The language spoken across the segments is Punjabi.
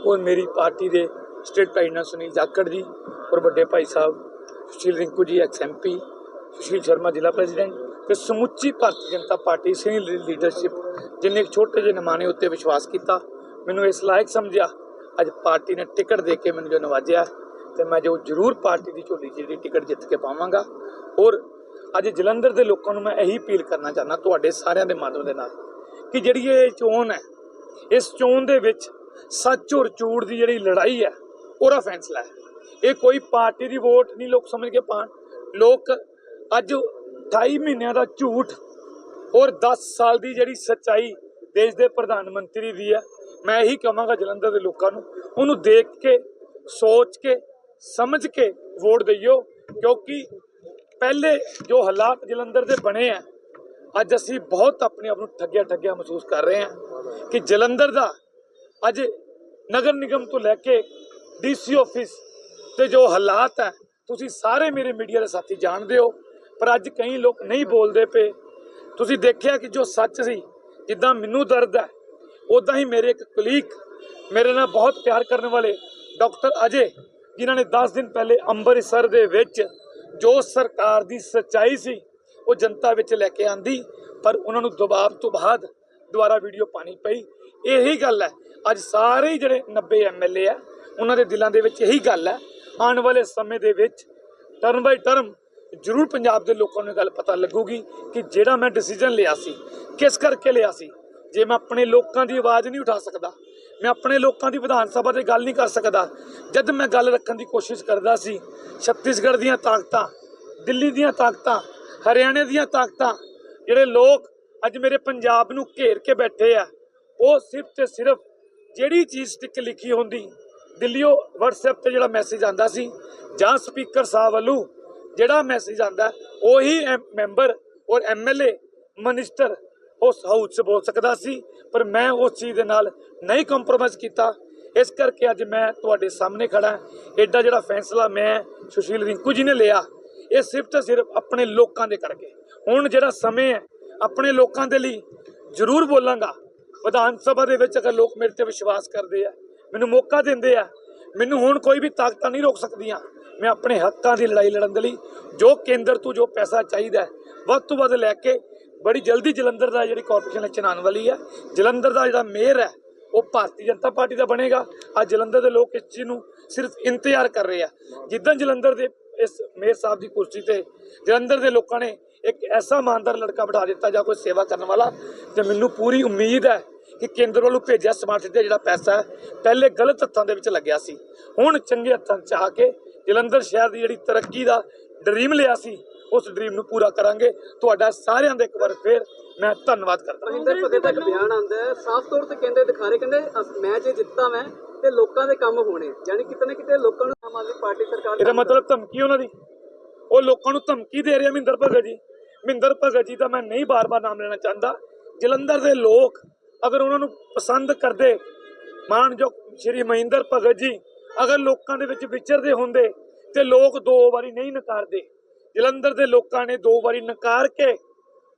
ਉਹ ਮੇਰੀ ਪਾਰਟੀ ਦੇ ਸਟੇਟ ਪ੍ਰੈਜ਼ੀਡੈਂਟ ਸੁਨੀਲ ਜਾਖੜ ਜੀ ਔਰ ਵੱਡੇ ਭਾਈ ਸਾਹਿਬ ਸੁਸ਼ੀਲ ਰਿੰਕੂ ਜੀ, ਐਕਸ ਐਮਪੀ ਸੁਸ਼ੀਲ ਸ਼ਰਮਾ ਜ਼ਿਲ੍ਹਾ ਪ੍ਰੈਜ਼ੀਡੈਂਟ ਤੇ ਸਮੁੱਚੀ Bharatiya Janata Party senior leadership ਜਿਨੇ ਇੱਕ ਛੋਟੇ ਜਿਹੇ ਨਮਾਣੇ ਉੱਤੇ ਵਿਸ਼ਵਾਸ ਕੀਤਾ, ਮੈਨੂੰ ਇਸ ਲਾਇਕ ਸਮਝਿਆ। ਅੱਜ ਪਾਰਟੀ ਨੇ ਟਿਕਟ ਦੇ ਕੇ ਮੈਨੂੰ ਜੋ ਨਵਾਜਿਆ, ਤੇ ਮੈਂ ਜੋ ਜ਼ਰੂਰ ਪਾਰਟੀ ਦੀ ਝੋਲੀ 'ਚ ਜਿਹੜੀ ਟਿਕਟ ਜਿੱਤ ਕੇ ਪਾਵਾਂਗਾ। ਔਰ ਅੱਜ ਜਲੰਧਰ ਦੇ ਲੋਕਾਂ ਨੂੰ ਮੈਂ ਇਹੀ ਅਪੀਲ ਕਰਨਾ ਚਾਹੁੰਦਾ, ਤੁਹਾਡੇ ਸਾਰਿਆਂ ਦੇ ਮਾਧਿਅਮ ਦੇ ਨਾਲ, ਕਿ ਜਿਹੜੀ ਇਹ ਚੋਣ ਹੈ, ਇਸ ਚੋਣ ਦੇ ਵਿੱਚ ਸੱਚ ਔਰ ਝੂਠ ਦੀ ਜਿਹੜੀ ਲੜਾਈ ਹੈ, ਉਹਦਾ ਫੈਸਲਾ ਹੈ ਇਹ ਕੋਈ ਪਾਰਟੀ ਦੀ ਵੋਟ ਨਹੀਂ, ਲੋਕ ਸਮਝ ਕੇ ਪਾਣ। ਲੋਕ ਅੱਜ 28 ਮਹੀਨਿਆਂ ਦਾ ਝੂਠ ਔਰ 10 ਸਾਲ ਦੀ ਜਿਹੜੀ ਸੱਚਾਈ ਦੇਸ਼ ਦੇ ਪ੍ਰਧਾਨ ਮੰਤਰੀ ਦੀ ਹੈ, ਮੈਂ ਇਹੀ ਕਹਾਂਗਾ ਜਲੰਧਰ ਦੇ ਲੋਕਾਂ ਨੂੰ, ਉਹਨੂੰ ਦੇਖ ਕੇ, ਸੋਚ ਕੇ, ਸਮਝ ਕੇ ਵੋਟ ਦਈਓ, ਕਿਉਂਕਿ ਪਹਿਲੇ ਜੋ ਹਾਲਾਤ ਜਲੰਧਰ ਦੇ ਬਣੇ ਆ, ਅੱਜ ਅਸੀਂ ਬਹੁਤ ਆਪਣੇ ਆਪ ਨੂੰ ਠੱਗਿਆ ਠੱਗਿਆ ਮਹਿਸੂਸ ਕਰ ਰਹੇ ਹਾਂ ਕਿ ਜਲੰਧਰ ਦਾ ਅੱਜ ਨਗਰ ਨਿਗਮ ਤੋਂ ਲੈ ਕੇ ਡੀਸੀ ਆਫਿਸ ਤੇ ਜੋ ਹਾਲਾਤ ਹੈ, ਤੁਸੀਂ ਸਾਰੇ ਮੇਰੇ ਮੀਡੀਆ ਦੇ ਸਾਥੀ ਜਾਣਦੇ ਹੋ, ਪਰ ਅੱਜ ਕਈ ਲੋਕ ਨਹੀਂ ਬੋਲਦੇ ਪਏ। ਤੁਸੀਂ ਦੇਖਿਆ ਕਿ ਜੋ ਸੱਚ ਸੀ, ਜਿੱਦਾਂ ਮੈਨੂੰ ਦਰਦ ਹੈ ਉਦਾਂ ਹੀ ਮੇਰੇ ਇੱਕ ਕੁਲੀਗ ਮੇਰੇ ਨਾਲ ਬਹੁਤ ਪਿਆਰ ਕਰਨ ਵਾਲੇ ਡਾਕਟਰ ਅਜੇ, ਜਿਨ੍ਹਾਂ ਨੇ 10 ਦਿਨ ਪਹਿਲੇ ਅੰਮ੍ਰਿਤਸਰ ਦੇ ਵਿੱਚ ਜੋ ਸਰਕਾਰ ਦੀ ਸੱਚਾਈ ਸੀ, ਉਹ ਜਨਤਾ ਵਿੱਚ ਲੈ ਕੇ ਆਂਦੀ, ਪਰ ਉਹਨਾਂ ਨੂੰ ਦਬਾਅ ਤੋਂ ਬਾਅਦ ਦੁਬਾਰਾ ਵੀਡੀਓ ਪਾਣੀ ਪਈ। ਇਹੀ ਗੱਲ ਹੈ ਅੱਜ ਸਾਰੇ ਹੀ ਜਿਹੜੇ 90 ਐਮਐਲਏ ਆ, ਉਹਨਾਂ ਦੇ ਦਿਲਾਂ ਦੇ ਵਿੱਚ ਇਹੀ ਗੱਲ ਹੈ, ਆਉਣ ਵਾਲੇ ਸਮੇਂ ਦੇ ਵਿੱਚ ਟਰਮ ਬਾਈ ਟਰਮ ਜ਼ਰੂਰ ਪੰਜਾਬ ਦੇ ਲੋਕਾਂ ਨੂੰ ਗੱਲ ਪਤਾ ਲੱਗੂਗੀ ਕਿ ਜਿਹੜਾ ਮੈਂ ਡਿਸੀਜਨ ਲਿਆ ਸੀ, ਕਿਸ ਕਰਕੇ ਲਿਆ ਸੀ। ਜੇ ਮੈਂ ਆਪਣੇ ਲੋਕਾਂ ਦੀ ਆਵਾਜ਼ ਨਹੀਂ ਉਠਾ ਸਕਦਾ, ਮੈਂ ਆਪਣੇ ਲੋਕਾਂ ਦੀ ਵਿਧਾਨ ਸਭਾ ਤੇ ਗੱਲ ਨਹੀਂ ਕਰ ਸਕਦਾ, ਜਦ ਮੈਂ ਗੱਲ ਰੱਖਣ ਦੀ ਕੋਸ਼ਿਸ਼ ਕਰਦਾ ਸੀ, ਛੱਤੀਸਗੜ੍ਹ ਦੀਆਂ ਤਾਕਤਾਂ, ਦਿੱਲੀ ਦੀਆਂ ਤਾਕਤਾਂ, ਹਰਿਆਣੇ ਦੀਆਂ ਤਾਕਤਾਂ, ਜਿਹੜੇ ਲੋਕ ਅੱਜ ਮੇਰੇ ਪੰਜਾਬ ਨੂੰ ਘੇਰ ਕੇ ਬੈਠੇ ਆ, ਉਹ ਸਿਰਫ ਤੇ ਸਿਰਫ ਜਿਹੜੀ ਚੀਜ਼ ਸਟਿੱਕ ਲਿਖੀ ਹੁੰਦੀ ਦਿੱਲੀੋਂ WhatsApp ਤੇ ਜਿਹੜਾ ਮੈਸੇਜ ਆਂਦਾ ਸੀ, ਜਾਂ ਸਪੀਕਰ ਸਾਹਿਬ ਵੱਲੋਂ ਜਿਹੜਾ ਮੈਸੇਜ ਆਂਦਾ, ਉਹੀ ਐਮ- ਮੈਂਬਰ ਔਰ ਐਮਐਲਏ ਮਿਨਿਸਟਰ ਉਸ ਹਾਊਸ 'ਚ ਬੋਲ ਸਕਦਾ ਸੀ, ਪਰ ਮੈਂ ਉਸ ਚੀਜ਼ ਦੇ ਨਾਲ ਨਹੀਂ ਕੰਪਰੋਮਾਈਜ਼ ਕੀਤਾ। ਇਸ ਕਰਕੇ ਅੱਜ ਮੈਂ ਤੁਹਾਡੇ ਸਾਹਮਣੇ ਖੜਾ ਐਡਾ ਜਿਹੜਾ ਫੈਸਲਾ ਮੈਂ, ਸੁਸ਼ੀਲ ਰਿੰਕੂ ਜੀ ਨੇ ਲਿਆ, ਇਹ ਸਿਰਫ ਤੇ ਸਿਰਫ ਆਪਣੇ ਲੋਕਾਂ ਦੇ ਕਰਕੇ। ਹੁਣ ਜਿਹੜਾ ਸਮੇਂ ਹੈ, ਆਪਣੇ ਲੋਕਾਂ ਦੇ ਲਈ ਜ਼ਰੂਰ ਬੋਲਾਂਗਾ। ਵਿਧਾਨ ਸਭਾ ਦੇ ਵਿੱਚ ਅਗਰ ਲੋਕ ਮੇਰੇ ਤੇ ਵਿਸ਼ਵਾਸ ਕਰਦੇ ਆ, ਮੈਨੂੰ ਮੌਕਾ ਦਿੰਦੇ ਆ, ਮੈਨੂੰ ਹੁਣ ਕੋਈ ਵੀ ਤਾਕਤਾਂ ਨਹੀਂ ਰੋਕ ਸਕਦੀਆਂ। ਮੈਂ ਆਪਣੇ ਹੱਕਾਂ ਦੀ ਲੜਾਈ ਲੜਨ ਦੇ ਲਈ ਜੋ ਕੇਂਦਰ ਤੋਂ ਜੋ ਪੈਸਾ ਚਾਹੀਦਾ ਵੱਧ ਤੋਂ ਵੱਧ ਲੈ ਕੇ ਬੜੀ ਜਲਦੀ ਜਲੰਧਰ ਦਾ ਜਿਹੜੀ ਕਾਰਪੋਰੇਸ਼ਨ ਇਲੈਕਸ਼ਨ ਆਉਣ ਵਾਲੀ ਹੈ। ਜਲੰਧਰ ਦਾ ਜਿਹੜਾ ਮੇਅਰ ਹੈ, ਉਹ ਭਾਰਤੀ ਜਨਤਾ ਪਾਰਟੀ ਦਾ ਬਣੇਗਾ। ਅੱਜ ਜਲੰਧਰ ਦੇ ਲੋਕ ਇਸ ਚੀਜ਼ ਨੂੰ ਸਿਰਫ ਇੰਤਜ਼ਾਰ ਕਰ ਰਹੇ ਆ। ਜਿੱਦਾਂ ਜਲੰਧਰ ਦੇ ਇਸ ਮੇਅਰ ਸਾਹਿਬ ਦੀ ਕੁਰਸੀ ਤੇ ਜਲੰਧਰ ਦੇ ਲੋਕਾਂ ਨੇ ਇੱਕ ਐਸਾ ਇਮਾਨਦਾਰ ਲੜਕਾ ਬਿਠਾ ਦਿੱਤਾ ਜਾਂ ਕੋਈ ਸੇਵਾ ਕਰਨ ਵਾਲਾ ਤੇ ਮੈਨੂੰ ਪੂਰੀ ਉਮੀਦ ਹੈ ਕਿ ਕੇਂਦਰ ਵੱਲੋਂ ਭੇਜਿਆ ਸਮਾਰਟ ਸਿਟੀ ਦਾ ਜਿਹੜਾ ਪੈਸਾ ਹੈ ਪਹਿਲੇ ਗਲਤ ਹੱਥਾਂ ਦੇ ਵਿੱਚ ਲੱਗਿਆ ਸੀ। ਹੁਣ ਚੰਗੇ ਹੱਥਾਂ 'ਚ ਆ ਕੇ ਜਲੰਧਰ ਸ਼ਹਿਰ ਦੀ ਜਿਹੜੀ ਤਰੱਕੀ ਦਾ ਡ੍ਰੀਮ ਲਿਆ ਸੀ ਉਸ ਡ੍ਰੀਮ ਨੂੰ ਪੂਰਾ ਕਰਾਂਗੇ। ਤੁਹਾਡਾ ਸਾਰਿਆਂ ਦਾ ਇੱਕ ਵਾਰ ਫੇਰ ਮੈਂ ਧੰਨਵਾਦ ਕਰਦਾ ਮਹਿੰਦਰ ਭਗਤ ਦਾ ਬਿਆਨ ਆਉਂਦਾ ਹੈ ਸਾਫ਼ ਤੌਰ ਤੇ ਕਹਿੰਦੇ ਦਿਖਾ ਰਹੇ ਕਹਿੰਦੇ ਮੈਂ ਜੇ ਜਿੱਤਾਂ ਮੈਂ ਤੇ ਲੋਕਾਂ ਦੇ ਕੰਮ ਹੋਣੇ ਯਾਨੀ ਕਿਤੇ ਨਾ ਕਿਤੇ ਲੋਕਾਂ ਨੂੰ ਆਮ ਆਦਮੀ ਪਾਰਟੀ ਸਰਕਾਰ ਇਹਦਾ ਮਤਲਬ ਧਮਕੀ ਉਹਨਾਂ ਦੀ। ਉਹ ਲੋਕਾਂ ਨੂੰ ਧਮਕੀ ਦੇ ਰਿਹਾ ਮਹਿੰਦਰ ਭਗਤ ਜੀ। ਮਹਿੰਦਰ ਭਗਤ ਜੀ ਦਾ ਮੈਂ ਨਹੀਂ ਬਾਰ-ਬਾਰ ਨਾਮ ਲੈਣਾ ਚਾਹੁੰਦਾ। ਜਲੰਧਰ ਦੇ ਲੋਕ ਅਗਰ ਉਹਨਾਂ ਨੂੰ ਪਸੰਦ ਕਰਦੇ ਮਾਨਯੋਗ ਸ਼੍ਰੀ ਮਹਿੰਦਰ ਭਗਤ ਜੀ ਅਗਰ ਲੋਕਾਂ ਦੇ ਵਿੱਚ ਵਿਚਰਦੇ ਹੁੰਦੇ ਤੇ ਲੋਕ ਦੋ ਵਾਰੀ ਨਹੀਂ ਨਕਾਰਦੇ। ਜਲੰਧਰ ਦੇ ਲੋਕਾਂ ਨੇ ਦੋ ਵਾਰੀ ਨਕਾਰ ਕੇ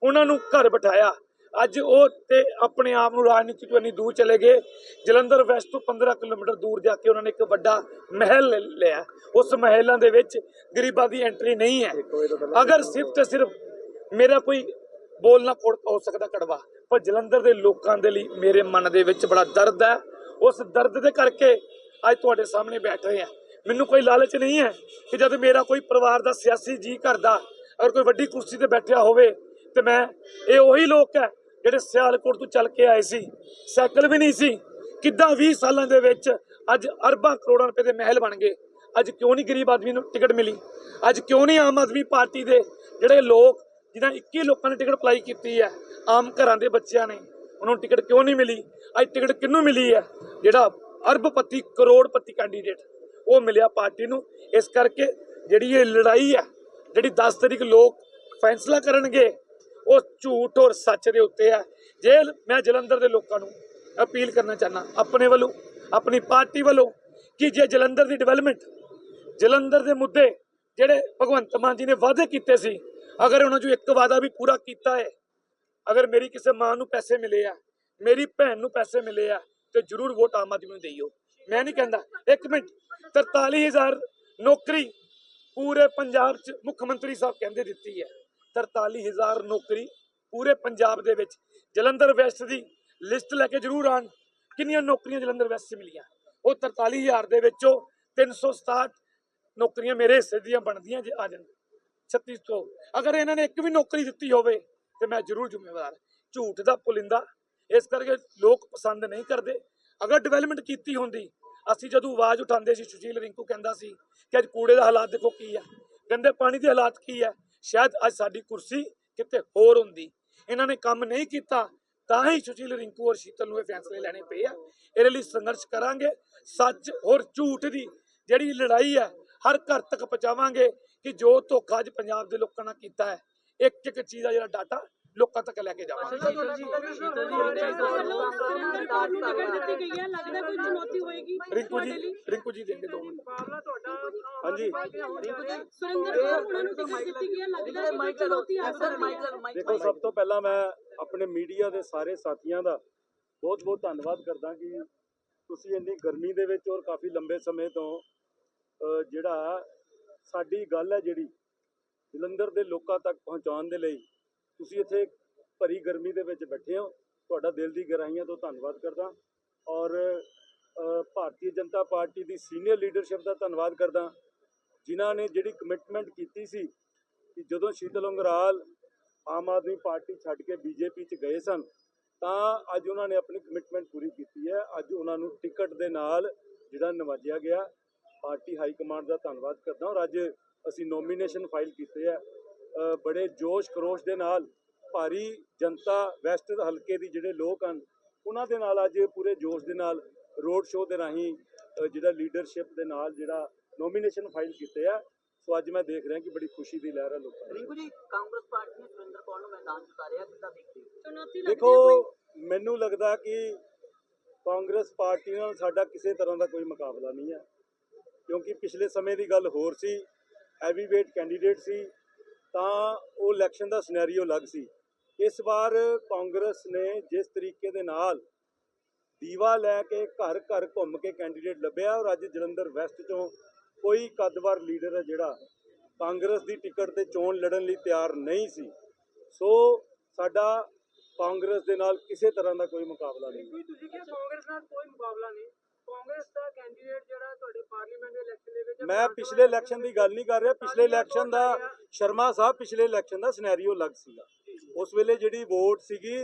ਉਹਨਾਂ ਨੂੰ ਘਰ ਬਿਠਾਇਆ। ਅੱਜ ਉਹ ਤੇ ਆਪਣੇ ਆਪ ਨੂੰ ਰਾਜਨੀਤੀ ਤੋਂ ਇੰਨੀ ਦੂਰ ਚਲੇ ਗਏ। ਜਲੰਧਰ ਵੈਸਟ ਤੋਂ 15 ਕਿਲੋਮੀਟਰ ਦੂਰ ਜਾ ਕੇ ਉਹਨਾਂ ਨੇ ਇੱਕ ਵੱਡਾ ਮਹਿਲ ਲਿਆ। ਉਸ ਮਹਿਲਾਂ ਦੇ ਵਿੱਚ ਗਰੀਬਾਂ ਦੀ ਐਂਟਰੀ ਨਹੀਂ ਹੈ। ਅਗਰ ਸਿਰਫ ਤੇ ਸਿਰਫ ਮੇਰਾ ਕੋਈ ਬੋਲਣਾ ਕੋੜ ਹੋ ਸਕਦਾ ਕੜਵਾ, ਪਰ ਜਲੰਧਰ ਦੇ ਲੋਕਾਂ ਦੇ ਲਈ ਮੇਰੇ ਮਨ ਦੇ ਵਿੱਚ ਬੜਾ ਦਰਦ ਹੈ। ਉਸ ਦਰਦ ਦੇ ਕਰਕੇ ਅੱਜ ਤੁਹਾਡੇ ਸਾਹਮਣੇ ਬੈਠ ਰਹੇ ਆ ਮੈਨੂੰ ਕੋਈ ਲਾਲਚ ਨਹੀਂ ਹੈ ਕਿ ਜਦ ਮੇਰਾ ਕੋਈ ਪਰਿਵਾਰ ਦਾ ਸਿਆਸੀ ਜੀ ਕਰਦਾ, ਅਗਰ ਕੋਈ ਵੱਡੀ ਕੁਰਸੀ ਤੇ ਬੈਠਿਆ ਹੋਵੇ, ਤੇ ਮੈਂ ਇਹ ਉਹੀ ਲੋਕ ਹੈ ਜਿਹੜੇ ਸਿਆਲਕੋਟ ਤੋਂ ਚੱਲ ਕੇ ਆਏ ਸੀ। ਸਾਈਕਲ ਵੀ ਨਹੀਂ ਸੀ। ਕਿੱਦਾਂ 20 ਸਾਲਾਂ ਦੇ ਵਿੱਚ ਅੱਜ ਅਰਬਾਂ ਕਰੋੜਾਂ ਰੁਪਏ ਦੇ ਮਹਿਲ ਬਣ ਗਏ। ਅੱਜ ਕਿਉਂ ਨਹੀਂ ਗਰੀਬ ਆਦਮੀ ਨੂੰ ਟਿਕਟ ਮਿਲੀ? ਅੱਜ ਕਿਉਂ ਨਹੀਂ ਆਮ ਆਦਮੀ ਪਾਰਟੀ ਦੇ ਜਿਹੜੇ ਲੋਕ ਜਿਨ੍ਹਾਂ 21 ਲੋਕਾਂ ਨੇ ਟਿਕਟ ਅਪਲਾਈ ਕੀਤੀ ਹੈ, ਆਮ ਘਰਾਂ ਦੇ ਬੱਚਿਆਂ ਨੇ, ਉਹਨਾਂ ਨੂੰ ਟਿਕਟ ਕਿਉਂ ਨਹੀਂ ਮਿਲੀ? ਅੱਜ ਟਿਕਟ ਕਿਹਨੂੰ ਮਿਲੀ ਹੈ? ਜਿਹੜਾ ਅਰਬਪਤੀ, ਕਰੋੜਪਤੀ ਕੈਂਡੀਡੇਟ ਉਹ ਮਿਲਿਆ ਪਾਰਟੀ ਨੂੰ। ਇਸ ਕਰਕੇ ਜਿਹੜੀ ਇਹ ਲੜਾਈ ਹੈ, ਜਿਹੜੀ 10 ਤਰੀਕ ਲੋਕ ਫੈਸਲਾ ਕਰਨਗੇ, ਉਹ ਝੂਠ ਔਰ ਸੱਚ ਦੇ ਉੱਤੇ ਹੈ। ਜੇ ਮੈਂ ਜਲੰਧਰ ਦੇ ਲੋਕਾਂ ਨੂੰ ਅਪੀਲ ਕਰਨਾ ਚਾਹਨਾ ਆਪਣੇ ਵੱਲੋਂ, ਆਪਣੀ ਪਾਰਟੀ ਵੱਲੋਂ, ਕਿ ਜੇ ਜਲੰਧਰ ਦੀ ਡਿਵੈਲਪਮੈਂਟ ਜਲੰਧਰ ਦੇ ਮੁੱਦੇ ਜਿਹੜੇ ਭਗਵੰਤ ਮਾਨ ਜੀ ਨੇ ਵਾਅਦੇ ਕੀਤੇ ਸੀ ਅਗਰ ਉਹਨਾਂ ਚੋਂ ਇੱਕ ਵਾਅਦਾ ਵੀ ਪੂਰਾ ਕੀਤਾ ਹੈ, ਅਗਰ ਮੇਰੀ ਕਿਸੇ ਮਾਂ ਨੂੰ ਪੈਸੇ ਮਿਲੇ ਆ, ਮੇਰੀ ਭੈਣ ਨੂੰ ਪੈਸੇ ਮਿਲੇ ਆ, ਤੇ ਜਰੂਰ ਵੋਟ ਆਮ ਆਦਮੀ ਨੂੰ ਦੇਈਓ। ਮੈਂ ਨਹੀਂ ਕਹਿੰਦਾ। ਇੱਕ ਮਿੰਟ। 43000 ਨੌਕਰੀ ਪੂਰੇ ਪੰਜਾਬ 'ਚ ਮੁੱਖ ਮੰਤਰੀ ਸਾਹਿਬ ਕਹਿੰਦੇ ਦਿੱਤੀ ਹੈ। 43000 ਨੌਕਰੀ ਪੂਰੇ ਪੰਜਾਬ ਦੇ ਵਿੱਚ। ਜਲੰਧਰ ਵੈਸਟ ਦੀ ਲਿਸਟ ਲੈ ਕੇ ਜ਼ਰੂਰ ਆਣ ਕਿੰਨੀਆਂ ਨੌਕਰੀਆਂ ਜਲੰਧਰ ਵੈਸਟ 'ਚ ਮਿਲੀਆਂ? ਉਹ 43000 ਦੇ ਵਿੱਚੋਂ 367 ਨੌਕਰੀਆਂ ਮੇਰੇ ਹਿੱਸੇ ਦੀਆਂ ਬਣਦੀਆਂ ਜੇ ਆ ਜਾਣ। 36 ਤੋਂ ਅਗਰ ਇਹਨਾਂ ਨੇ ਇੱਕ ਵੀ ਨੌਕਰੀ ਦਿੱਤੀ ਹੋਵੇ, ਤੇ ਮੈਂ ਜ਼ਰੂਰ ਜ਼ਿੰਮੇਵਾਰ। ਝੂਠ ਦਾ ਪੁਲਿੰਦਾ। ਇਸ ਕਰਕੇ ਲੋਕ ਪਸੰਦ ਨਹੀਂ ਕਰਦੇ। ਅਗਰ ਡਿਵੈਲਪਮੈਂਟ ਕੀਤੀ ਹੁੰਦੀ, ਅਸੀਂ ਜਦੋਂ ਆਵਾਜ਼ ਉਠਾਉਂਦੇ ਸੀ, ਸੁਸ਼ੀਲ ਰਿੰਕੂ ਕਹਿੰਦਾ ਸੀ ਕਿ ਅੱਜ ਕੂੜੇ ਦਾ ਹਾਲਾਤ ਦੇਖੋ ਕੀ ਹੈ ਗੰਦੇ ਪਾਣੀ ਦੇ ਹਾਲਾਤ ਕੀ ਹੈ ਸ਼ਾਇਦ ਅੱਜ ਸਾਡੀ ਕੁਰਸੀ ਕਿਤੇ ਹੋਰ ਹੁੰਦੀ। ਇਹਨਾਂ ਨੇ ਕੰਮ ਨਹੀਂ ਕੀਤਾ, ਤਾਂ ਹੀ ਸੁਸ਼ੀਲ ਰਿੰਕੂ ਔਰ ਸ਼ੀਤਲ ਨੂੰ ਇਹ ਫੈਸਲੇ ਲੈਣੇ ਪਏ ਆ। ਇਹਦੇ ਲਈ ਸੰਘਰਸ਼ ਕਰਾਂਗੇ। ਸੱਚ ਔਰ ਝੂਠ ਦੀ ਜਿਹੜੀ ਲੜਾਈ ਹੈ ਹਰ ਘਰ ਤੱਕ ਪਹੁੰਚਾਵਾਂਗੇ। ਕਿ ਜੋ ਧੋਖਾ ਅੱਜ ਪੰਜਾਬ ਦੇ ਲੋਕਾਂ ਨਾਲ ਕੀਤਾ ਹੈ ਇੱਕ ਇੱਕ ਚੀਜ਼ ਦਾ ਜਿਹੜਾ ਡਾਟਾ ਲੋਕਾਂ ਤੱਕ ਲੈ ਕੇ ਜਾਵਾਂਗੇ। ਰਿੰਕੂ ਜੀ ਰਿੰਕੂ ਜੀ ਦੋ ਮਿੰਟ। ਹਾਂਜੀ। ਦੇਖੋ ਸਭ ਤੋਂ ਪਹਿਲਾਂ ਮੈਂ ਆਪਣੇ ਮੀਡੀਆ ਦੇ ਸਾਰੇ ਸਾਥੀਆਂ ਦਾ ਬਹੁਤ ਬਹੁਤ ਧੰਨਵਾਦ ਕਰਦਾ ਕਿ ਤੁਸੀਂ ਇੰਨੀ ਗਰਮੀ ਦੇ ਵਿੱਚ ਔਰ ਕਾਫੀ ਲੰਬੇ ਸਮੇਂ ਤੋਂ ਜਿਹੜਾ ਸਾਡੀ ਗੱਲ ਹੈ ਜਿਹੜੀ ਜਲੰਧਰ ਦੇ ਲੋਕਾਂ ਤੱਕ ਪਹੁੰਚਾਉਣ ਦੇ ਲਈ। ਤੁਸੀਂ ਇੱਥੇ ਭਰੀ ਗਰਮੀ ਦੇ ਵਿੱਚ ਬੈਠੇ ਹੋ। ਤੁਹਾਡਾ ਦਿਲ ਦੀ ਗਹਿਰਾਈਆਂ ਤੋਂ ਧੰਨਵਾਦ ਕਰਦਾ। ਔਰ ਭਾਰਤੀ ਜਨਤਾ ਪਾਰਟੀ ਦੀ ਸੀਨੀਅਰ ਲੀਡਰਸ਼ਿਪ ਦਾ ਧੰਨਵਾਦ ਕਰਦਾ। ਜਿਨ੍ਹਾਂ ਨੇ ਜਿਹੜੀ ਕਮਿਟਮੈਂਟ ਕੀਤੀ ਸੀ ਕਿ ਜਦੋਂ ਸ਼ੀਤਲ ਉਂਗਰਾਲ ਆਮ ਆਦਮੀ ਪਾਰਟੀ ਛੱਡ ਕੇ ਬੀਜੇਪੀ 'ਚ ਗਏ ਸਨ, ਤਾਂ ਅੱਜ ਉਹਨਾਂ ਨੇ ਆਪਣੀ ਕਮਿਟਮੈਂਟ ਪੂਰੀ ਕੀਤੀ ਹੈ। ਅੱਜ ਉਹਨਾਂ ਨੂੰ ਟਿਕਟ ਦੇ ਨਾਲ ਜਿਹੜਾ ਨਵਾਜਿਆ ਗਿਆ ਪਾਰਟੀ ਹਾਈ ਕਮਾਂਡ ਦਾ ਧੰਨਵਾਦ ਕਰਦਾ ਔਰ ਅੱਜ ਅਸੀਂ ਨੋਮੀਨੇਸ਼ਨ ਫਾਈਲ ਕੀਤੇ ਆ। ਬੜੇ ਜੋਸ਼ ਖਰੋਸ਼ ਦੇ ਨਾਲ ਭਾਰੀ ਜਨਤਾ ਵੈਸਟ ਹਲਕੇ ਦੀ ਜਿਹੜੇ ਲੋਕ ਹਨ ਉਹਨਾਂ ਦੇ ਨਾਲ ਅੱਜ ਪੂਰੇ ਜੋਸ਼ ਦੇ ਨਾਲ ਰੋਡ ਸ਼ੋਅ ਦੇ ਰਾਹੀਂ ਜਿਹੜਾ ਲੀਡਰਸ਼ਿਪ ਦੇ ਨਾਲ ਜਿਹੜਾ ਨੋਮੀਨੇਸ਼ਨ ਫਾਈਲ ਕੀਤੇ ਆ। ਸੋ ਅੱਜ ਮੈਂ ਦੇਖ ਰਿਹਾ ਕਿ ਬੜੀ ਖੁਸ਼ੀ ਦੀ ਲਹਿਰ ਹੈ ਲੋਕਾਂ ਦੀ। ਰਿੰਕੂ ਜੀ ਕਾਂਗਰਸ ਪਾਰਟੀ ਨੇ ਸੁਰਿੰਦਰ ਕੌਰ ਨੂੰ ਮੈਦਾਨ ਚ ਉਤਾਰਿਆ ਕਿੱਦਾਂ ਦੇਖਦੇ ਹੋ? ਚੁਣੌਤੀ ਲੱਗਦੀ ਦੇਖੋ ਹੈ ਕੋਈ? ਮੈਨੂੰ ਲੱਗਦਾ ਕਿ ਕਾਂਗਰਸ ਪਾਰਟੀ ਨਾਲ ਸਾਡਾ ਕਿਸੇ ਤਰ੍ਹਾਂ ਦਾ ਕੋਈ ਮੁਕਾਬਲਾ ਨਹੀਂ ਹੈ ਕਿਉਂਕਿ ਪਿਛਲੇ ਸਮੇਂ ਦੀ ਗੱਲ ਹੋਰ ਸੀ ਹੈਵੀਵੇਟ ਕੈਂਡੀਡੇਟ ਸੀ, ਤਾਂ ਉਹ ਇਲੈਕਸ਼ਨ ਦਾ ਸਿਨੈਰੀਓ ਅਲੱਗ ਸੀ। ਇਸ ਵਾਰ ਕਾਂਗਰਸ ਨੇ ਜਿਸ ਤਰੀਕੇ ਦੇ ਨਾਲ ਦੀਵਾ ਲੈ ਕੇ ਘਰ ਘਰ ਘੁੰਮ ਕੇ ਕੈਂਡੀਡੇਟ ਲੱਭਿਆ ਔਰ ਅੱਜ ਜਲੰਧਰ ਵੈਸਟ ਚੋਂ ਕੋਈ ਕੱਦਵਾਰ ਲੀਡਰ ਹੈ ਜਿਹੜਾ ਕਾਂਗਰਸ ਦੀ ਟਿਕਟ ਤੇ ਚੋਣ ਲੜਨ ਲਈ ਤਿਆਰ ਨਹੀਂ ਸੀ। ਸੋ ਸਾਡਾ ਕਾਂਗਰਸ ਦੇ ਨਾਲ ਕਿਸੇ ਤਰ੍ਹਾਂ ਦਾ ਕੋਈ ਮੁਕਾਬਲਾ ਨਹੀਂ। ਕੋਈ ਤੁਸੀਂ ਕਿਹਾ ਕਾਂਗਰਸ ਨਾਲ ਕੋਈ ਮੁਕਾਬਲਾ ਨਹੀਂ। ਕਾਂਗਰਸ ਦਾ ਕੈਂਡੀਡੇਟ ਜਿਹੜਾ ਤੁਹਾਡੇ ਪਾਰਲੀਮੈਂਟ ਦੇ ਇਲੈਕਸ਼ਨ ਦੇ ਵਿੱਚ ਮੈਂ ਪਿਛਲੇ ਇਲੈਕਸ਼ਨ ਦੀ ਗੱਲ ਨਹੀਂ ਕਰ ਰਿਹਾ। ਪਿਛਲੇ ਇਲੈਕਸ਼ਨ ਦਾ ਸ਼ਰਮਾ ਸਾਹਿਬ ਪਿਛਲੇ ਇਲੈਕਸ਼ਨ ਦਾ ਸਿਨੈਰੀਓ ਅਲੱਗ ਸੀਗਾ। ਉਸ ਵੇਲੇ ਜਿਹੜੀ ਵੋਟ ਸੀਗੀ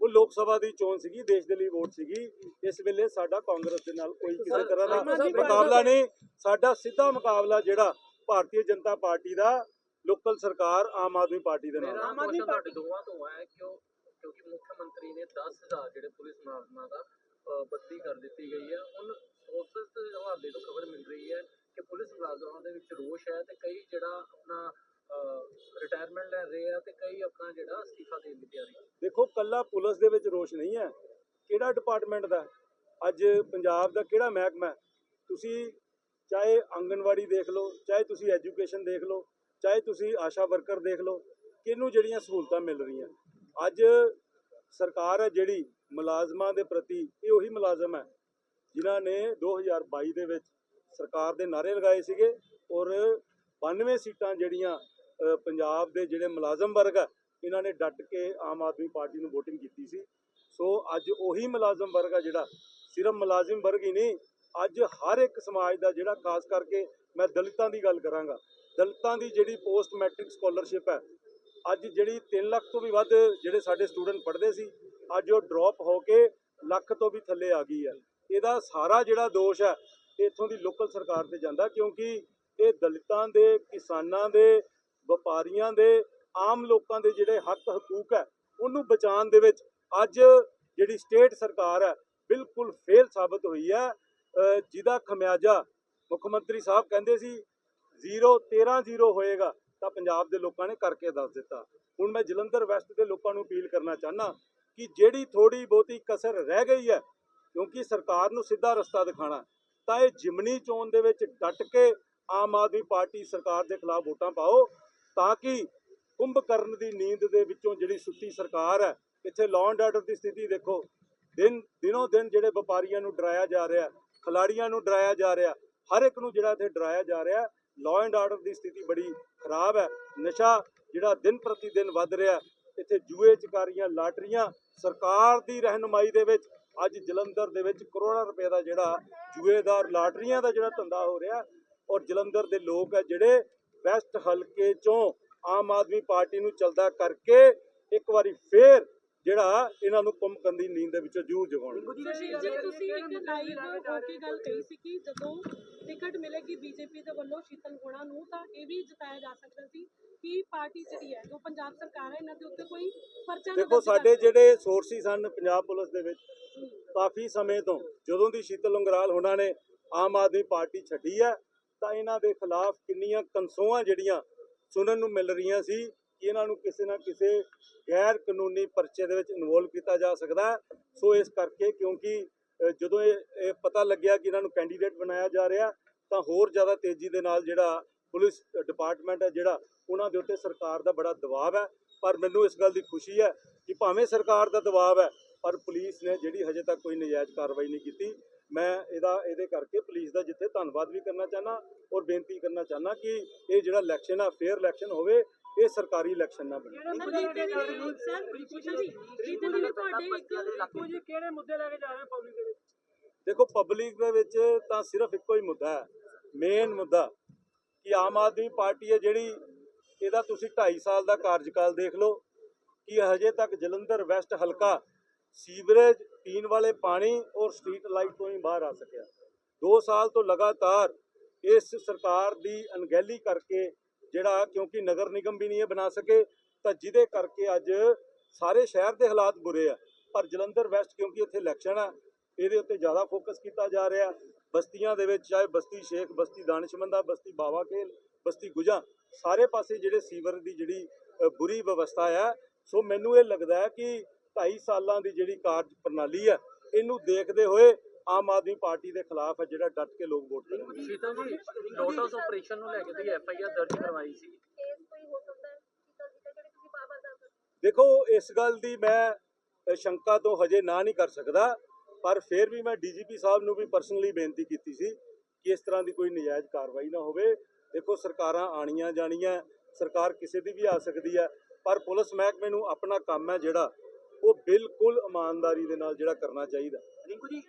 ਉਹ ਲੋਕ ਸਭਾ ਦੀ ਚੋਣ ਸੀਗੀ ਦੇਸ਼ ਦੇ ਲਈ ਵੋਟ ਸੀਗੀ। ਇਸ ਵੇਲੇ ਸਾਡਾ ਕਾਂਗਰਸ ਦੇ ਨਾਲ ਕੋਈ ਕਿਸੇ ਤਰ੍ਹਾਂ ਦਾ ਮੁਕਾਬਲਾ ਨਹੀਂ। ਸਾਡਾ ਸਿੱਧਾ ਮੁਕਾਬਲਾ ਜਿਹੜਾ ਭਾਰਤੀ ਜਨਤਾ ਪਾਰਟੀ ਦਾ ਲੋਕਲ ਸਰਕਾਰ ਆਮ ਆਦਮੀ ਪਾਰਟੀ ਦੇ ਨਾਲ। ਆਮ ਆਦਮੀ ਪਾਰਟੀ ਦੋਵਾਂ ਤੋਂ ਹੈ ਕਿਉਂ ਕਿਉਂਕਿ ਮੁੱਖ ਮੰਤਰੀ ਨੇ 10000 ਜਿਹੜੇ ਪੁਲਿਸ ਮੁਲਾਜ਼ਮਾਂ ਦਾ ਬਦਲੀ ਕਰ ਦਿੱਤੀ ਗਈ ਹੈ। ਹੁਣ ਸੋਰਸਸ ਦੇ ਹਵਾਲੇ ਤੋਂ ਖਬਰ ਮਿਲ ਰਹੀ ਹੈ ਕਿ ਪੁਲਿਸ ਮੁਲਾਜ਼ਮਾਂ ਦੇ ਵਿੱਚ ਰੋਸ਼ ਹੈ ਤੇ ਕਈ ਜਿਹੜਾ ਆਪਣਾ ਰਿਟਾਇਰਮੈਂਟ ਲੈ ਰਹੇ ਆ ਤੇ ਕਈ ਆਪਣਾ ਜਿਹੜਾ ਅਸਤੀਫਾ ਦੇਣ ਦੀ ਤਿਆਰੀ ਦੇਖੋ, ਕੱਲਾ ਪੁਲਿਸ ਦੇ ਵਿੱਚ ਰੋਸ਼ ਨਹੀਂ ਹੈ। ਕਿਹੜਾ ਡਿਪਾਰਟਮੈਂਟ ਦਾ? ਅੱਜ ਪੰਜਾਬ ਦਾ ਕਿਹੜਾ ਮਹਿਕਮਾ ਤੁਸੀਂ ਚਾਹੇ ਆਂਗਨਵਾੜੀ ਦੇਖ ਲਓ, ਚਾਹੇ ਤੁਸੀਂ ਐਜੂਕੇਸ਼ਨ ਦੇਖ ਲਓ, ਚਾਹੇ ਤੁਸੀਂ ਆਸ਼ਾ ਵਰਕਰ ਦੇਖ ਲਓ, ਕਿਹਨੂੰ ਜਿਹੜੀਆਂ ਸਹੂਲਤਾਂ ਮਿਲ ਰਹੀਆਂ? ਅੱਜ ਸਰਕਾਰ ਹੈ ਜਿਹੜੀ ਮੁਲਾਜ਼ਮਾਂ ਦੇ ਪ੍ਰਤੀ ਇਹ ਉਹੀ ਮੁਲਾਜ਼ਮ ਹੈ, ਜਿਨ੍ਹਾਂ ਨੇ 2022 ਦੇ ਵਿੱਚ ਸਰਕਾਰ ਦੇ ਨਾਰੇ ਲਗਾਏ ਸੀਗੇ ਔਰ 92 ਸੀਟਾਂ ਜਿਹੜੀਆਂ ਪੰਜਾਬ ਦੇ ਜਿਹੜੇ ਮੁਲਾਜ਼ਮ ਵਰਗ ਹੈ, ਇਹਨਾਂ ਨੇ ਡਟ ਕੇ ਆਮ ਆਦਮੀ ਪਾਰਟੀ ਨੂੰ VOTING ਕੀਤੀ ਸੀ। ਸੋ ਅੱਜ ਉਹੀ ਮੁਲਾਜ਼ਮ ਵਰਗ ਆ ਜਿਹੜਾ, ਸਿਰਫ ਮੁਲਾਜ਼ਮ ਵਰਗ ਹੀ ਨਹੀਂ, ਅੱਜ ਹਰ ਇੱਕ ਸਮਾਜ ਦਾ ਜਿਹੜਾ ਖਾਸ ਕਰਕੇ ਮੈਂ ਦਲਿਤਾਂ ਦੀ ਗੱਲ ਕਰਾਂਗਾ, ਦਲਿਤਾਂ ਦੀ ਜਿਹੜੀ ਪੋਸਟ ਮੈਟ੍ਰਿਕ ਸਕਾਲਰਸ਼ਿਪ ਹੈ, ਅੱਜ ਜਿਹੜੀ 3 ਲੱਖ ਤੋਂ ਵੀ ਵੱਧ ਜਿਹੜੇ ਸਾਡੇ ਸਟੂਡੈਂਟ ਪੜ੍ਹਦੇ ਸੀ ਅੱਜ ਉਹ ਡ੍ਰੌਪ ਹੋ ਕੇ ਲੱਖ ਤੋਂ ਵੀ ਥੱਲੇ ਆ ਗਈ ਹੈ। ਇਹਦਾ ਸਾਰਾ ਜਿਹੜਾ ਦੋਸ਼ ਹੈ ਇਹ ਇੱਥੋਂ ਦੀ ਲੋਕਲ ਸਰਕਾਰ ਤੇ ਜਾਂਦਾ ਕਿਉਂਕਿ ਇਹ ਦਲਿਤਾਂ ਦੇ, ਕਿਸਾਨਾਂ ਦੇ, ਵਪਾਰੀਆਂ ਦੇ, ਆਮ ਲੋਕਾਂ ਦੇ ਜਿਹੜੇ ਹੱਕ ਹਕੂਕ ਹੈ, ਉਹਨੂੰ ਬਚਾਉਣ ਦੇ ਵਿੱਚ ਅੱਜ ਜਿਹੜੀ ਸਟੇਟ ਸਰਕਾਰ ਹੈ, ਬਿਲਕੁਲ ਫੇਲ ਸਾਬਤ ਹੋਈ ਹੈ। ਜਿਹਦਾ ਖਮਿਆਜਾ ਮੁੱਖ ਮੰਤਰੀ ਸਾਹਿਬ ਕਹਿੰਦੇ ਸੀ 0 13 0 ਹੋਏਗਾ, ਤਾਂ ਪੰਜਾਬ ਦੇ ਲੋਕਾਂ ਨੇ ਕਰਕੇ ਦੱਸ ਦਿੱਤਾ। ਹੁਣ ਮੈਂ ਜਲੰਧਰ ਵੈਸਟ ਦੇ ਲੋਕਾਂ ਨੂੰ ਅਪੀਲ ਕਰਨਾ ਚਾਹਨਾ ਕਿ ਜਿਹੜੀ ਥੋੜੀ ਬਹੁਤੀ ਕਸਰ ਰਹਿ ਗਈ ਹੈ, ਕਿਉਂਕਿ ਸਰਕਾਰ ਨੂੰ ਸਿੱਧਾ ਰਸਤਾ ਦਿਖਾਣਾ ਤਾਂ ਇਹ ਜਿਮਨੀ ਚੋਣ ਦੇ ਵਿੱਚ ਡਟ ਕੇ ਆਮ ਆਦਮੀ ਪਾਰਟੀ ਸਰਕਾਰ ਦੇ ਖਿਲਾਫ ਵੋਟਾਂ ਪਾਓ, ਤਾਂ ਕਿ ਕੁੰਭ ਕਰਨ ਦੀ ਨੀਂਦ ਦੇ ਵਿੱਚੋਂ ਜਿਹੜੀ ਸੁੱਤੀ ਸਰਕਾਰ ਹੈ, ਇੱਥੇ ਲਾਅ ਐਂਡ ਆਰਡਰ ਦੀ ਸਥਿਤੀ ਦੇਖੋ, ਦਿਨ, ਦਿਨੋਂ ਦਿਨ ਜਿਹੜੇ ਵਪਾਰੀਆਂ ਨੂੰ ਡਰਾਇਆ ਜਾ ਰਿਹਾ ਖਿਲਾੜੀਆਂ ਨੂੰ ਡਰਾਇਆ ਜਾ ਰਿਹਾ, ਹਰ ਇੱਕ ਨੂੰ ਜਿਹੜਾ ਇੱਥੇ ਡਰਾਇਆ ਜਾ ਰਿਹਾ ਲਾਅ ਐਂਡ ਆਰਡਰ ਦੀ ਸਥਿਤੀ ਬੜੀ ਖਰਾਬ ਹੈ, ਨਸ਼ਾ ਜਿਹੜਾ ਦਿਨ ਪ੍ਰਤੀ ਦਿਨ ਵੱਧ ਰਿਹਾ ਇੱਥੇ ਜੂਏ ਚਕਾਰੀਆਂ, ਲਾਟਰੀਆਂ, ਸਰਕਾਰ ਦੀ ਰਹਿਨੁਮਾਈ ਦੇ ਵਿੱਚ ਅੱਜ ਜਲੰਧਰ ਦੇ ਵਿੱਚ ਕਰੋੜਾਂ ਰੁਪਏ ਦਾ ਜਿਹੜਾ ਜੂਏਦਾਰ ਲਾਟਰੀਆਂ ਦਾ ਜਿਹੜਾ ਧੰਦਾ ਹੋ ਰਿਹਾ ਔਰ ਜਲੰਧਰ ਦੇ ਲੋਕ ਹੈ ਜਿਹੜੇ ਵੈਸਟ ਹਲਕੇ ਚੋਂ ਆਮ ਆਦਮੀ ਪਾਰਟੀ ਨੂੰ ਚਲਦਾ ਕਰਕੇ ਇੱਕ ਵਾਰੀ ਫੇਰ ਜਿਹੜਾ ਇਹਨਾਂ ਨੂੰ ਕੁੰਭਕੰਦੀ ਨੀਂਦ ਦੇ ਵਿੱਚੋਂ ਜੂਰ ਜਗਾਉਣਗੇ ਸੁਸ਼ੀਲ ਜੀ ਤੁਸੀਂ ਇੱਕ ਲਾਈਵ ਹੋ ਕੇ ਗੱਲ ਕਹੀ ਸੀ ਕਿ ਜਦੋਂ ਟਿਕਟ ਮਿਲੇਗੀ ਬੀਜੇਪੀ ਦੇ ਵੱਲੋਂ ਸ਼ੀਤਲ ਗੋਣਾ ਨੂੰ ਤਾਂ ਇਹ ਵੀ ਜਤਾਇਆ ਜਾ ਸਕਦਾ ਸੀ ਕਿ ਪਾਰਟੀ ਜਿਹੜੀ ਹੈ ਜੋ ਪੰਜਾਬ ਸਰਕਾਰ ਹੈ ਇਹਨਾਂ ਦੇ ਉੱਤੇ ਕੋਈ ਪਰਚਾ ਨਾ ਦੇਖੋ ਸਾਡੇ ਜਿਹੜੇ ਸੋਰਸਿਸ ਹਨ ਪੰਜਾਬ ਪੁਲਿਸ ਦੇ ਵਿੱਚ ਕਾਫੀ ਸਮੇਂ ਤੋਂ ਜਦੋਂ ਦੀ ਸ਼ੀਤਲ ਉਂਗਰਾਲ ਹੋਣਾ ਨੇ ਆਮ ਆਦਮੀ ਪਾਰਟੀ ਛੱਡੀ ਹੈ ਤਾਂ ਇਹਨਾਂ ਦੇ ਖਿਲਾਫ ਕਿੰਨੀਆਂ ਕਨਸੋਆਂ ਜਿਹੜੀਆਂ ਸੁਣਨ ਨੂੰ ਮਿਲ ਰਹੀਆਂ ਸੀ ਕਿ ਇਹਨਾਂ ਨੂੰ ਕਿਸੇ ਨਾ ਕਿਸੇ ਗੈਰ ਕਾਨੂੰਨੀ ਪਰਚੇ ਦੇ ਵਿੱਚ ਇਨਵੋਲਵ ਕੀਤਾ ਜਾ ਸਕਦਾ ਸੋ ਇਸ ਕਰਕੇ ਕਿਉਂਕਿ ਜਦੋਂ ਇਹ ਇਹ ਪਤਾ ਲੱਗਿਆ ਕਿ ਇਹਨਾਂ ਨੂੰ ਕੈਂਡੀਡੇਟ ਬਣਾਇਆ ਜਾ ਰਿਹਾ, ਤਾਂ ਹੋਰ ਜ਼ਿਆਦਾ ਤੇਜ਼ੀ ਦੇ ਨਾਲ ਜਿਹੜਾ ਪੁਲਿਸ ਡਿਪਾਰਟਮੈਂਟ ਹੈ, ਜਿਹੜਾ ਉਹਨਾਂ ਦੇ ਉੱਤੇ ਸਰਕਾਰ ਦਾ ਬੜਾ ਦਬਾਅ ਹੈ। ਪਰ ਮੈਨੂੰ ਇਸ ਗੱਲ ਦੀ ਖੁਸ਼ੀ ਹੈ ਕਿ ਭਾਵੇਂ ਸਰਕਾਰ ਦਾ ਦਬਾਅ ਹੈ, ਪਰ ਪੁਲਿਸ ਨੇ ਜਿਹੜੀ ਹਜੇ ਤੱਕ ਕੋਈ ਨਜਾਇਜ਼ ਕਾਰਵਾਈ ਨਹੀਂ ਕੀਤੀ। ਮੈਂ ਇਹਦਾ, ਇਹਦੇ ਕਰਕੇ ਪੁਲਿਸ ਦਾ ਜਿੱਥੇ ਧੰਨਵਾਦ ਵੀ ਕਰਨਾ ਚਾਹਨਾ ਔਰ ਬੇਨਤੀ ਕਰਨਾ ਚਾਹਨਾ ਕਿ ਇਹ ਜਿਹੜਾ ਇਲੈਕਸ਼ਨ ਆ ਫੇਅਰ ਇਲੈਕਸ਼ਨ ਹੋਵੇ ਇਹ ਸਰਕਾਰੀ ਇਲੈਕਸ਼ਨ ਨਾ ਬਣੇ। ਕਿਹੜੇ ਮੁੱਦੇ ਲੈ ਕੇ ਜਾ ਰਹੇ ਪਬਲਿਕ ਦੇ ਵਿੱਚ? ਦੇਖੋ ਪਬਲਿਕ ਦੇ ਵਿੱਚ ਤਾਂ ਸਿਰਫ ਇੱਕੋ ਹੀ ਮੁੱਦਾ ਹੈ। ਮੇਨ ਮੁੱਦਾ ਕਿ ਆਮ ਆਦਮੀ ਪਾਰਟੀ ਹੈ ਜਿਹੜੀ ਇਹਦਾ ਤੁਸੀਂ 2.5 ਸਾਲ ਦਾ ਕਾਰਜਕਾਲ ਦੇਖ ਲਓ ਕਿ ਹਜੇ ਤੱਕ ਜਲੰਧਰ ਵੈਸਟ ਹਲਕਾ ਸੀਵਰੇਜ ਪੀਣ ਵਾਲੇ ਪਾਣੀ ਔਰ ਸਟਰੀਟ ਲਾਈਟ ਤੋਂ ਹੀ ਬਾਹਰ ਆ ਸਕਿਆ। 2 ਸਾਲ ਤੋਂ ਲਗਾਤਾਰ ਇਸ ਸਰਕਾਰ ਦੀ ਅਣਗਹਿਲੀ ਕਰਕੇ ਜਿਹੜਾ ਕਿਉਂਕਿ ਨਗਰ ਨਿਗਮ ਵੀ ਨਹੀਂ ਇਹ ਬਣਾ ਸਕੇ, ਤਾਂ ਜਿਹਦੇ ਕਰਕੇ ਅੱਜ ਸਾਰੇ ਸ਼ਹਿਰ ਦੇ ਹਾਲਾਤ ਬੁਰੇ ਆ। ਪਰ ਜਲੰਧਰ ਵੈਸਟ ਕਿਉਂਕਿ ਇੱਥੇ ਇਲੈਕਸ਼ਨ ਆ, ਇਹਦੇ ਉੱਤੇ ਜ਼ਿਆਦਾ ਫੋਕਸ ਕੀਤਾ ਜਾ ਰਿਹਾ। ਬਸਤੀਆਂ ਦੇ ਵਿੱਚ ਚਾਹੇ ਬਸਤੀ ਸ਼ੇਖ, ਬਸਤੀ ਦਾਨਿਸ਼ਮੰਦਾ ਬਸਤੀ ਬਾਵਾ ਖੇਲ, ਬਸਤੀ ਗੁਜਾ, ਸਾਰੇ ਪਾਸੇ ਜਿਹੜੇ ਸੀਵਰ ਦੀ ਜਿਹੜੀ ਬੁਰੀ ਵਿਵਸਥਾ ਆ। ਸੋ ਮੈਨੂੰ ਇਹ ਲੱਗਦਾ ਹੈ ਕਿ 2.5 ਸਾਲਾਂ ਦੀ ਜਿਹੜੀ ਕਾਰਜ ਪ੍ਰਣਾਲੀ ਹੈ ਇਹਨੂੰ ਦੇਖਦੇ ਹੋਏ ਆਮ ਆਦਮੀ ਪਾਰਟੀ ਦੇ ਖਿਲਾਫ ਹੈ ਜਿਹੜਾ ਡਟ ਕੇ ਲੋਕ ਵੋਟ ਕਰਨਗੇ ਸ਼ੀਤਲ ਜੀ ਲੋਟਸ ਆਪਰੇਸ਼ਨ ਨੂੰ ਲੈ ਕੇ ਤੁਸੀਂ ਐਫ ਆਈ ਆਰ ਦਰਜ ਕਰਵਾਈ ਸੀ। ਦੇਖੋ ਇਸ ਗੱਲ ਦੀ ਮੈਂ ਸ਼ੰਕਾ ਤੋਂ ਹਜੇ ਨਾ ਨਹੀਂ ਕਰ ਸਕਦਾ ਪਰ ਫਿਰ ਵੀ ਮੈਂ ਡੀਜੀਪੀ ਸਾਹਿਬ ਨੂੰ ਵੀ ਪਰਸਨਲੀ ਬੇਨਤੀ ਕੀਤੀ ਸੀ ਕਿ ਇਸ ਤਰ੍ਹਾਂ ਦੀ ਕੋਈ ਨਜਾਇਜ਼ ਕਾਰਵਾਈ ਨਾ ਹੋਵੇ। ਦੇਖੋ ਸਰਕਾਰਾਂ ਆਣੀਆਂ ਜਾਣੀਆਂ ਸਰਕਾਰ ਕਿਸੇ ਦੀ ਵੀ ਆ ਸਕਦੀ ਹੈ ਪਰ ਪੁਲਿਸ ਮਹਿਕਮੇ ਨੂੰ ਆਪਣਾ ਕੰਮ ਹੈ ਜਿਹੜਾ ਉਹ ਬਿਲਕੁਲ ਇਮਾਨਦਾਰੀ ਦੇ ਨਾਲ ਜਿਹੜਾ ਕਰਨਾ ਚਾਹੀਦਾ। ਰਿੰਕੂ ਜੀ?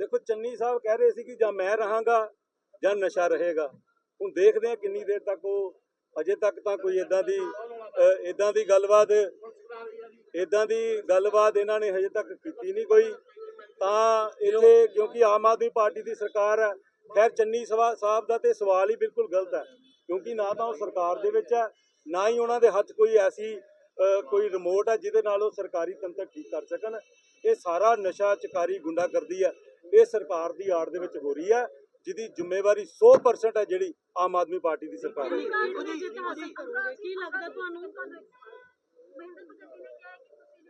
ਦੇਖੋ ਚੰਨੀ ਸਾਹਿਬ ਕਹਿ ਰਹੇ ਸੀ ਕਿ ਜਾਂ ਮੈਂ ਰਹਾਂਗਾ ਜਾਂ ਨਸ਼ਾ ਰਹੇਗਾ। ਹੁਣ ਦੇਖਦੇ ਹਾਂ ਕਿੰਨੀ ਦੇਰ ਤੱਕ ਉਹ ਅਜੇ ਤੱਕ ਤਾਂ ਕੋਈ ਇਦਾਂ ਦੀ ਇਦਾਂ ਦੀ ਗੱਲਬਾਤ ਇਦਾਂ ਦੀ ਗੱਲਬਾਤ ਇਹਨਾਂ ਨੇ ਹਜੇ ਤੱਕ ਕੀਤੀ ਨਹੀਂ ਕੋਈ। ਤਾਂ ਇੱਥੇ ਕਿਉਂਕਿ ਆਮ ਆਦਮੀ ਪਾਰਟੀ ਦੀ ਸਰਕਾਰ ਹੈ ਖੈਰ ਚੰਨੀ ਸਵਾ- ਸਾਹਿਬ ਦਾ ਤੇ ਸਵਾਲ ਹੀ ਬਿਲਕੁਲ ਗਲਤ ਹੈ ਕਿਉਂਕਿ ਨਾ ਤਾਂ ਉਹ ਸਰਕਾਰ ਦੇ ਵਿੱਚ ਹੈ ਨਾ ਹੀ ਉਹਨਾਂ ਦੇ ਹੱਥ ਕੋਈ ਐਸੀ ਕੋਈ ਰਿਮੋਟ ਹੈ ਜਿਹਦੇ ਨਾਲ ਉਹ ਸਰਕਾਰੀ ਤੰਤਰ ਠੀਕ ਕਰ ਸਕਣ। ਇਹ ਸਾਰਾ ਨਸ਼ਾ ਚਕਾਰੀ ਗੁੰਡਾਗਰਦੀ ਹੈ ਇਹ ਸਰਕਾਰ ਦੀ ਆੜ ਦੇ ਵਿੱਚ ਹੋ ਰਹੀ ਹੈ ਜਿਹਦੀ ਜ਼ਿੰਮੇਵਾਰੀ 100% ਹੈ ਜਿਹੜੀ ਆਮ ਆਦਮੀ ਪਾਰਟੀ ਦੀ ਸਰਕਾਰ ਹੈ। ਕੀ ਲੱਗਦਾ ਤੁਹਾਨੂੰ?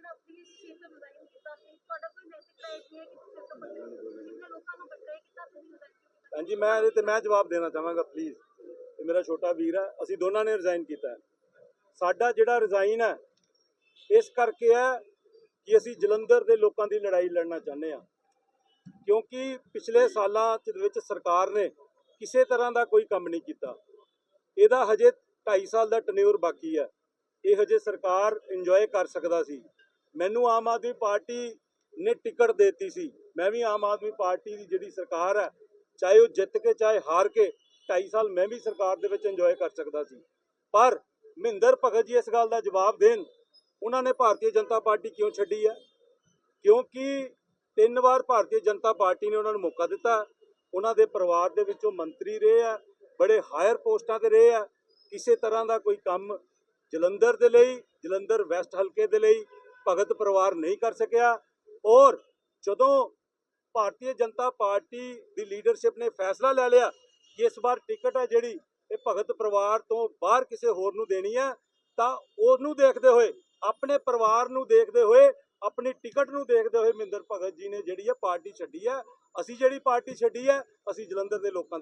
ਜਿਹੜਾ ਆਪਣੀ ਸ਼ੇਪ ਦਾ ਡਿਜ਼ਾਈਨ ਕੀਤਾ ਸੀ। ਤੁਹਾਡਾ ਕੋਈ ਨੈਤਿਕਤਾ ਇਹ ਹੈ ਕਿ ਤੁਸੀਂ ਤੋਂ ਬਦਲੇ ਕਿੰਨੇ ਲੋਕਾਂ ਨੂੰ ਬਟਰੇ ਕੀਤਾ, ਤੁਸੀਂ ਡਿਜ਼ਾਈਨ ਹਾਂਜੀ, ਮੈਂ ਇਹਦੇ ਤੇ ਮੈਂ ਜਵਾਬ ਦੇਣਾ ਚਾਹਾਂਗਾ ਪਲੀਜ਼ ਇਹ ਮੇਰਾ ਛੋਟਾ ਵੀਰ ਹੈ। ਅਸੀਂ ਦੋਨਾਂ ਨੇ ਰਿਜ਼ਾਈਨ ਕੀਤਾ ਹੈ। ਸਾਡਾ ਜਿਹੜਾ ਰਿਜ਼ਾਈਨ ਹੈ, ਇਸ ਕਰਕੇ ਹੈ ਕਿ ਅਸੀਂ ਜਲੰਧਰ ਦੇ ਲੋਕਾਂ ਦੀ ਲੜਾਈ ਲੜਨਾ ਚਾਹੁੰਦੇ ਹਾਂ। ਕਿਉਂਕਿ ਪਿਛਲੇ ਸਾਲਾਂ ਚ ਵਿੱਚ ਸਰਕਾਰ ਨੇ ਕਿਸੇ ਤਰ੍ਹਾਂ ਦਾ ਕੋਈ ਕੰਮ ਨਹੀਂ ਕੀਤਾ। ਇਹਦਾ ਹਜੇ 2.5 ਸਾਲ ਦਾ ਟਨਿਊਰ ਬਾਕੀ ਹੈ। ਇਹ ਹਜੇ ਸਰਕਾਰ ਇੰਜੋਏ ਕਰ ਸਕਦਾ ਸੀ। ਮੈਨੂੰ ਆਮ ਆਦਮੀ ਪਾਰਟੀ ਨੇ ਟਿਕਟ ਦਿੱਤੀ ਸੀ। ਮੈਂ ਵੀ ਆਮ ਆਦਮੀ ਪਾਰਟੀ ਦੀ ਜਿਹੜੀ ਸਰਕਾਰ ਹੈ, ਚਾਹੇ ਉਹ ਜਿੱਤ ਕੇ ਚਾਹੇ ਹਾਰ ਕੇ 2.5 ਸਾਲ ਮੈਂ ਵੀ ਸਰਕਾਰ ਦੇ ਵਿੱਚ ਇੰਜੋਏ ਕਰ ਸਕਦਾ ਸੀ। ਪਰ ਮਹਿੰਦਰ ਭਗਤ ਜੀ ਇਸ ਗੱਲ ਦਾ ਜਵਾਬ ਦੇਣ, ਉਹਨਾਂ ਨੇ ਭਾਰਤੀ ਜਨਤਾ ਪਾਰਟੀ ਕਿਉਂ ਛੱਡੀ ਹੈ? ਕਿਉਂਕਿ ਤਿੰਨ ਵਾਰ ਭਾਰਤੀ ਜਨਤਾ ਪਾਰਟੀ ਨੇ ਉਹਨਾਂ ਨੂੰ ਮੌਕਾ ਦਿੱਤਾ। ਉਹਨਾਂ ਦੇ ਪਰਿਵਾਰ ਦੇ ਵਿੱਚੋਂ ਮੰਤਰੀ ਰਹੇ ਆ, ਬੜੇ ਹਾਇਰ ਪੋਸਟਾਂ ਤੇ ਰਹੇ ਆ। ਕਿਸੇ ਤਰ੍ਹਾਂ ਦਾ ਕੋਈ ਕੰਮ ਜਲੰਧਰ ਦੇ ਲਈ, ਜਲੰਧਰ ਵੈਸਟ ਹਲਕੇ ਦੇ ਲਈ ਭਗਤ ਪਰਿਵਾਰ ਨਹੀਂ ਕਰ ਸਕਿਆ ਔਰ ਜਦੋਂ ਭਾਰਤੀ ਜਨਤਾ ਪਾਰਟੀ ਦੀ ਲੀਡਰਸ਼ਿਪ ਨੇ ਫੈਸਲਾ ਲੈ ਲਿਆ ਕਿ ਇਸ ਵਾਰ ਟਿਕਟ ਹੈ ਜਿਹੜੀ ਇਹ ਭਗਤ ਪਰਿਵਾਰ ਤੋਂ ਬਾਹਰ ਕਿਸੇ ਹੋਰ ਨੂੰ ਦੇਣੀ ਹੈ, ਤਾਂ ਉਹਨੂੰ ਦੇਖਦੇ ਹੋਏ, ਆਪਣੇ ਪਰਿਵਾਰ ਨੂੰ ਦੇਖਦੇ ਹੋਏ, ਆਪਣੀ ਟਿਕਟ ਨੂੰ ਦੇਖਦੇ ਹੋਏ ਮਹਿੰਦਰ ਭਗਤ ਜੀ ਨੇ ਜਿਹੜੀ ਹੈ ਪਾਰਟੀ ਛੱਡੀ ਹੈ। ਅਸੀਂ ਜਿਹੜੀ ਪਾਰਟੀ ਛੱਡੀ ਹੈ, ਅਸੀਂ ਜਲੰਧਰ ਦੇ ਲੋਕਾਂ